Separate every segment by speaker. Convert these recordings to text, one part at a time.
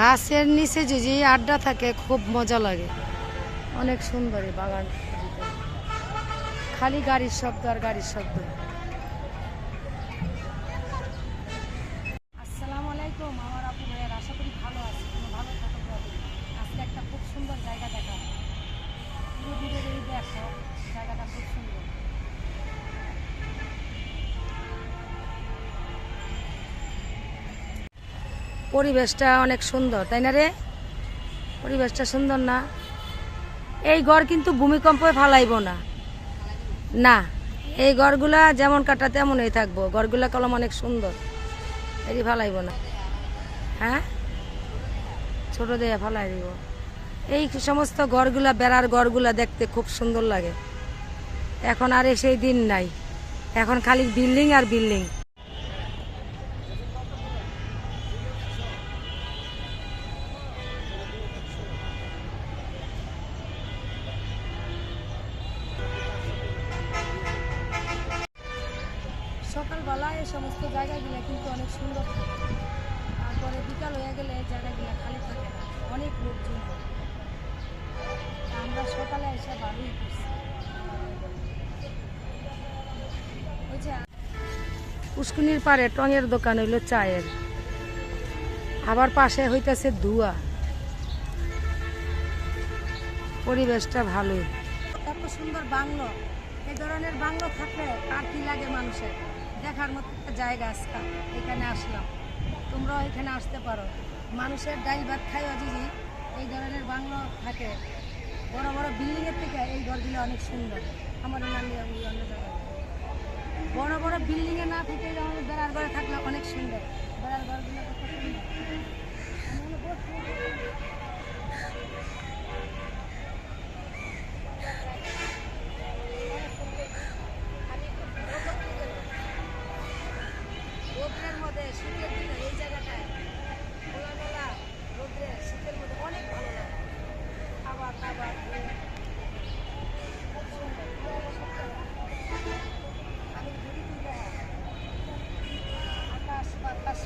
Speaker 1: গাছের নিচে যদি আড্ডা থাকে, খুব মজা লাগে। অনেক সুন্দর বাগান। খালি গাড়ির শব্দ আর গাড়ির শব্দ। পরিবেশটা অনেক সুন্দর, তাই না রে? পরিবেশটা সুন্দর না? এই ঘর কিন্তু ভূমিকম্পে ফালাইব না। না, এই ঘরগুলা যেমন কাটা তেমনই থাকব। ঘরগুলা কলম অনেক সুন্দর। এটি ফালাইব না। হ্যাঁ? ছোট দিয়ে ফালাই দিব। এই সমস্ত ঘরগুলা, বেড়ার ঘরগুলা দেখতে খুব সুন্দর লাগে। এখন আর সেই দিন নাই। এখন খালি বিল্ডিং আর বিল্ডিং। সকালবেলা এই সমস্ত জায়গাগুলো কিন্তু অনেক সুন্দর থাকে। তারপরে বিকাল হয়ে গেলে জায়গাগুলো খালি থাকে অনেক লোকজন। আমরা সকালে এসে ভালোই করছি ওই যে পুষ্কুনির পারে টঙের দোকান হইল চায়ের। আবার পাশে হইতাছে ধুয়া। পরিবেশটা ভালোই। এত সুন্দর বাংলো। এই ধরনের বাংলো থাকলে আর কি লাগে মানুষের? দেখার মতো একটা জায়গা আজকা। এখানে আসলাম। তোমরাও এখানে আসতে পারো। মানুষের ডাইল ভাত খাই অজিজি। এই ধরনের বাংলো থাকে। বড় বড় বিল্ডিংয়ের থেকে এই ঘরগুলো অনেক সুন্দর। আমার নাম অন্য জায়গায় বড় বড় বিল্ডিংয়ে না থেকে যেমন বেড়ার ঘরে থাকলে অনেক সুন্দর। বেড়ার ঘরগুলো সুন্দর আমি বলে বসবো। রোদ্রের মধ্যে শীতের দিনে এই জায়গাটায় খোলামেলা রোদ্রে শীতের মধ্যে অনেক ভালো লাগে খাবার দাবার খুব সুন্দর আমি ঘুরি তুলে আকাশ বাতাস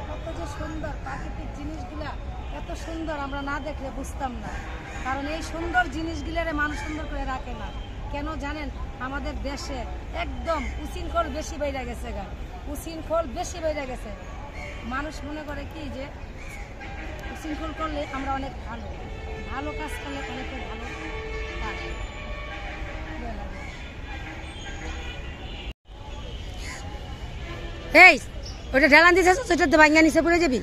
Speaker 1: কত যে সুন্দর প্রাকৃতিক জিনিসগুলা এত সুন্দর আমরা না দেখলে বুঝতাম না। কারণ এই সুন্দর জিনিসগুলারে মানুষ সুন্দর করে রাখে না। কেন জানেন? আমাদের দেশে একদম উশৃঙ্খল বেশি বেড়ে গেছে গা। উশৃঙ্খল বেশি বেড়ে গেছে। মানুষ মনে করে কি যে উশৃঙ্খল করলে আমরা অনেক ভালো। ভালো কাজ করলে অনেকে ভালো এই ওটা ঢেলান দিছে সেটা তো ভাঙ্গা নিচে পড়ে যাবি।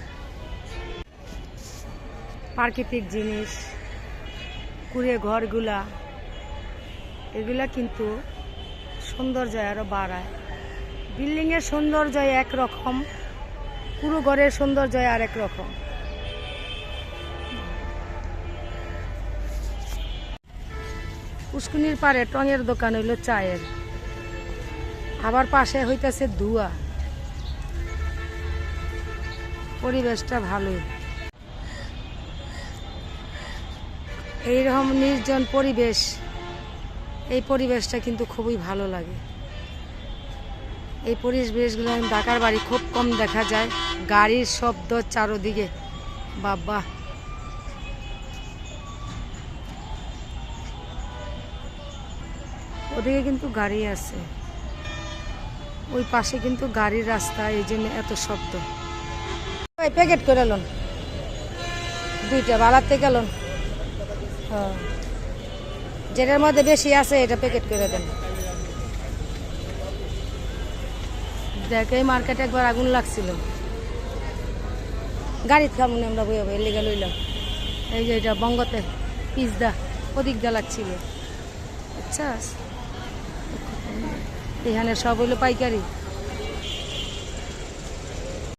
Speaker 1: প্রাকৃতিক জিনিস, কুড়ে ঘরগুলা, এগুলা কিন্তু সৌন্দর্য আরও বাড়ায়। বিল্ডিংয়ের সৌন্দর্য একরকম, পুরো ঘরের সৌন্দর্য আরেক রকম উস্কুনির পারে টঙের দোকান হইল চায়ের। আবার পাশে হইতেছে ধুয়া। পরিবেশটা ভালোই। এইরকম নির্জন পরিবেশ, এই পরিবেশটা কিন্তু খুবই ভালো লাগে। এই পরিবেশগুলো ঢাকার বাড়ি খুব কম দেখা যায়। গাড়ির শব্দ চারোদিকে। বাবা। ওদিকে কিন্তু গাড়ি আছে। ওই পাশে কিন্তু গাড়ির রাস্তা, এই জন্য এত শব্দ। প্যাকেট করে লন। দুইটা বাড়াতে গেলন হ্যাঁ। যেটার মধ্যে বেশি আছে, এটা প্যাকেট করে দেন। দেখ, এই মার্কেটে একবার আগুন লাগছিল। গাড়িতে খাব না আমরা বইয়া বইয়া লেগে লইলাম। এই যে এটা বঙ্গতে পিসদা ওদিক দা লাগছিল। আচ্ছা। এখানে সব হইল পাইকারি।